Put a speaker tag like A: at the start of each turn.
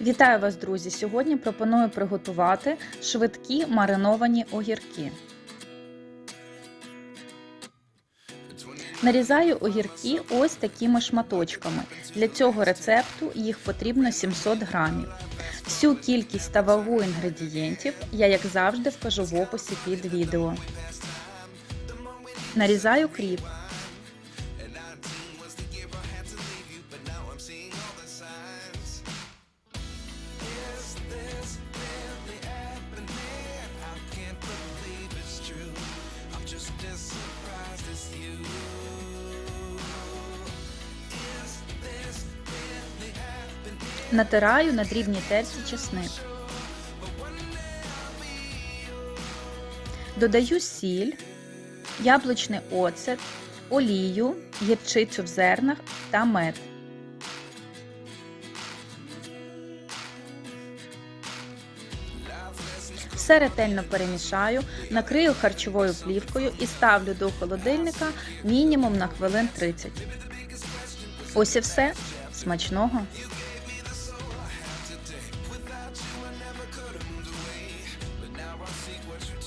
A: Вітаю вас, друзі! Сьогодні пропоную приготувати швидкі мариновані огірки. Нарізаю огірки ось такими шматочками. Для цього рецепту їх потрібно 700 грамів. Всю кількість та вагу інгредієнтів я, як завжди, вкажу в описі під відео. Нарізаю кріп. Натираю на дрібній терці чесник. Додаю сіль, яблучний оцет, олію, гірчицю в зернах та мед. Все ретельно перемішаю, накрию харчовою плівкою і ставлю до холодильника мінімум на хвилин 30. Ось і все. Смачного. what you